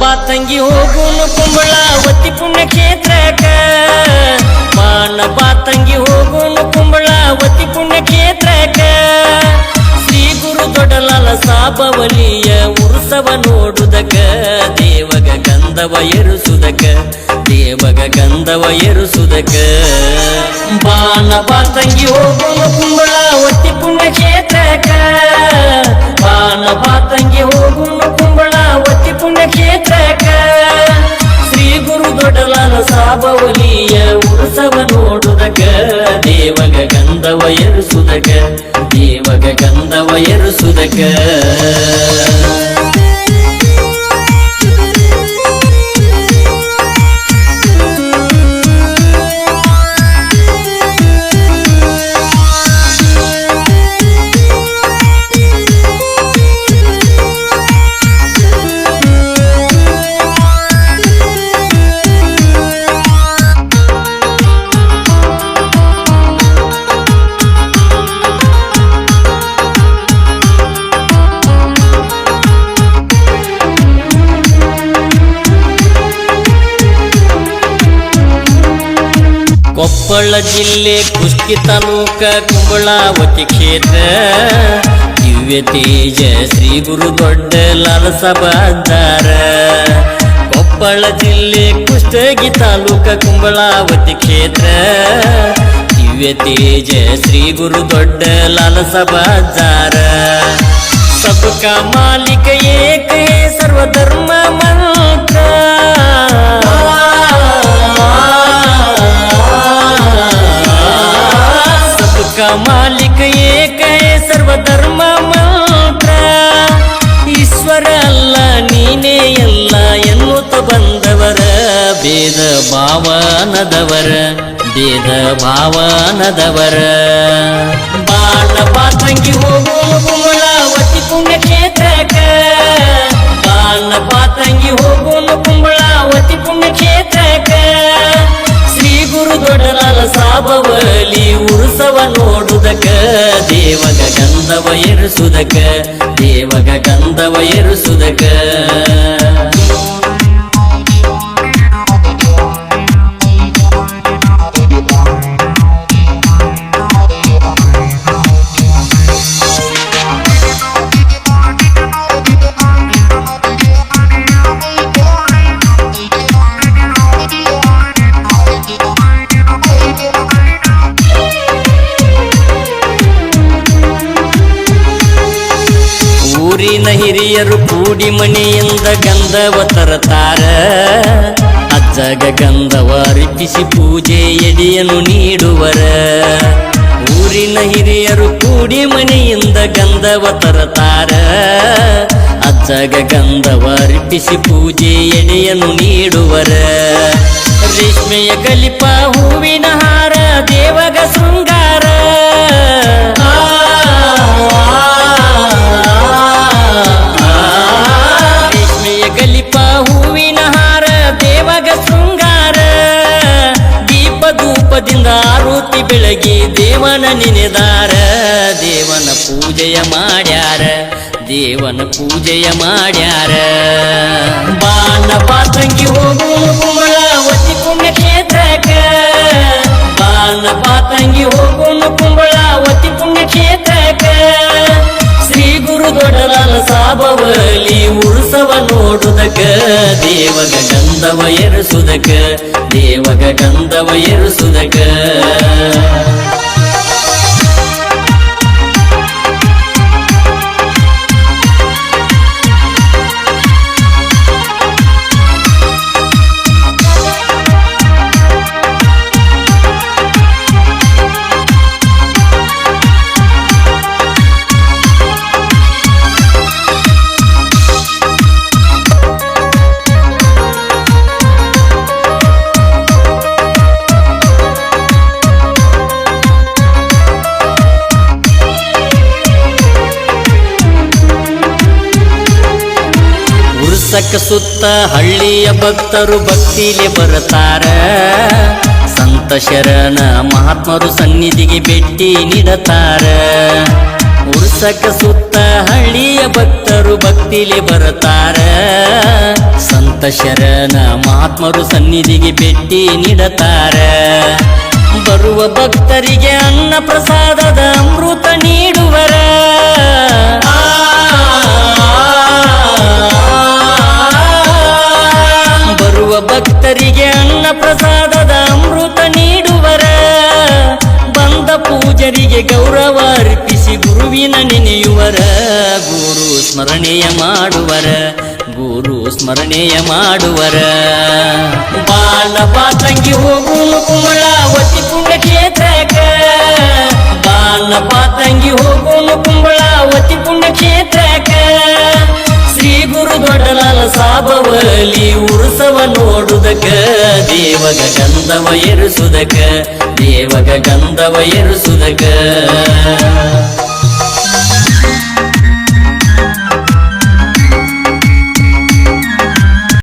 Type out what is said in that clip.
ಬಾ ತಂಗಿ ಹೋಗುನು ಕುಂಬಳಾವತಿ ಪುಣ್ಯಕ್ಷೇತ್ರಕ್ಕ ಬಾನ ಬಾ ತಂಗಿ ಹೋಗುನು ಕುಂಬಳಾವತಿ ಪುಣ್ಯಕ್ಷೇತ್ರಕ್ಕ ಶ್ರೀ ಗುರು ದೊಡ್ಡಲಾಲ ಸಾಬವಲಿಯ ಉರುಸವ ನೋಡುದಕ ದೇವಗ ಗಂಧವ ಎರುಸುದಕ ದೇವಗ ಗಂಧವ ಎರುಸುದಕ ಬಾನ ಬಾ ತಂಗಿ ಹೋಗುನು ಕುಂಬಳಾವತಿ ಪುಣ್ಯಕ್ಷೇತ್ರಕ್ಕ ಬಾನ ಬಾ ತಂಗಿ ಹೋಗುನು ಸಾಬವಲಿಯ ಉತ್ಸವ ನೋಡುದಕ ದೇವಗ ಗಂಧವ ಎರುಸುದಕ ದೇವಗ ಗಂಧವ ಎರುಸುದಕ. ಕೊಪ್ಪಳ ಜಿಲ್ಲೆ ಕುಷ್ಟಗಿ ತಾಲೂಕ ಕುಂಬಳಾವತಿ ಕ್ಷೇತ್ರ. ದಿವ್ಯ ತೇಜ ಶ್ರೀ ಗುರು ದೊಡ್ಡ ಬಾದಾರ ಕೊಪ್ಪಳ ಜಿಲ್ಲೆ ಕುಷ್ಟಗಿ ತಾಲೂಕ ಕುಂಬಳಾವತಿ ಕ್ಷೇತ್ರ. ದಿವ್ಯ ತೇಜ ಶ್ರೀ ಗುರು ದೊಡ್ಡ ಲಾಲಸ ಬಾದಾರ ಸಬಕ ಮಾಲಿಕ ಏಕ ಸರ್ವಧರ್ಮ का मालिक एक है ಸರ್ವಧರ್ಮ ಮಾತ್ರ. ಈಶ್ವರ ಅಲ್ಲ, ನೀನೇ ಅಲ್ಲ ಎನ್ನುತ್ತ ಬಂದವರ. ಬೇದ ಭಾವನದವರ, ಭೇದ ಭಾವನದವರ. ಬಾಳ ಪಾತಂಗಿ ಹೋಗು ಕುಮಳ ವತಿ ಪುಣ್ಯ ಕ್ಷೇತ್ರಕ ಬಾಳ ಪಾತಂಗಿ ಹೋಗು ಕುಂಬಳ ವತಿ ಪುಣ್ಯ ಕ್ಷೇತ್ರಕ ಶ್ರೀ ಗುರು ದೊಡ್ಡಲಾಲ ಸಾಬವಲಿ ಉರುಸವ ನೋಡುದಕ ದೇವಗ ಗಂಧವ ಎರುಸುದಕ ದೇವಗ ಗಂಧವ ಎರುಸುದಕ ಹಿರಿಯರು ಕೂಡಿ ಮನೆಯಿಂದ ಗಂಧವ ತರತಾರ. ಅಜ್ಜಗ ಗಂಧವ ಅರ್ಪಿಸಿ ಪೂಜೆ ಎಡೆಯನ್ನು ನೀಡುವರ. ಊರಿನ ಹಿರಿಯರು ಕೂಡಿ ಮನೆಯಿಂದ ಗಂಧವ ತರತಾರ. ಅಜ್ಜಗ ಗಂಧವ ಅರ್ಪಿಸಿ ಪೂಜೆ ಎಡೆಯನ್ನು ನೀಡುವರ. ರೇಷ್ಮೆಯ ಕಲಿಪ ಹೂವಿನ ಹಾರ ದೇವಗ ಶೃಂಗಾರ ಧೂಪದಿಂದ ಆರುತಿ ಬೆಳಗಿ ದೇವನ ನೆನೆದಾರ. ದೇವನ ಪೂಜೆಯ ಮಾಡ್ಯಾರ, ದೇವನ ಪೂಜೆಯ ಮಾಡ್ಯಾರ. ಬಾಣ ಪಾತಂಗಿ ಹೋಗು ಕುಂಬಳಾವತಿ ಪುಣ್ಯಕ್ಷೇತ್ರಕ್ಕ ಬಾಣ ಪಾತಂಗಿ ಹೋಗುನು ಪುಣ್ಯ ಕ್ಷೇತ್ರಕ್ಕ. ಶ್ರೀ ಗುರು ದೊಡ್ಡಲಾಲ ಸಾಬವಲಿ ಉರುಸವ ನೋಡುದಕ ದೇವಗ ಗಂಧವ ಎರುಸುದಕ ದೇವಗ ಗಂಧವ ಎರುಸುದಕ ಉರ್ಸಕ ಸುತ್ತ ಹಳ್ಳಿಯ ಭಕ್ತರು ಭಕ್ತಿಲಿ ಬರುತ್ತಾರ ಸಂತ ಶರಣ ಮಹಾತ್ಮರು ಸನ್ನಿಧಿಗೆ ಭೇಟಿ ನೀಡತಾರ. ಉರ್ಸಕ ಸುತ್ತ ಹಳ್ಳಿಯ ಭಕ್ತರು ಭಕ್ತಿಲಿ ಬರುತ್ತಾರ ಸಂತ ಶರಣ ಮಹಾತ್ಮರು ಸನ್ನಿಧಿಗೆ ಭೇಟಿ ನೀಡತಾರ. ಬರುವ ಭಕ್ತರಿಗೆ ಅನ್ನ ಪ್ರಸಾದದ ಅಮೃತ ನೀಡುವರ ಭಕ್ತರಿಗೆ ಅನ್ನ ಪ್ರಸಾದದ ಅಮೃತ ನೀಡುವರ. ಬಂದ ಪೂಜರಿಗೆ ಗೌರವ ಅರ್ಪಿಸಿ ಗುರುವಿನ ನೆನೆಯುವರ. ಗುರು ಸ್ಮರಣೆಯ ಮಾಡುವರ, ಗುರು ಸ್ಮರಣೆಯ ಮಾಡುವರ. ಬಾಲ ಪಾತಂಗಿ ಒತ್ತಿ ಕುಂಬಳಾವತಿ ಪುಣ್ಯಕ್ಷೇತ್ರಕ್ಕ. ಬಾಲ ಪಾತಂಗಿ ಹೋಗು ಕುಂಬಳ ಒತ್ತಿ ಗುರು ದೊಡ್ಡಲಾಲ ಸಾಬವಲಿ ಉರುಸವ ನೋಡುದಕ ದೇವಗ ಗಂಧವ ಎರುಸುದಕ ದೇವಗ ಗಂಧವ ಎರುಸುದಕ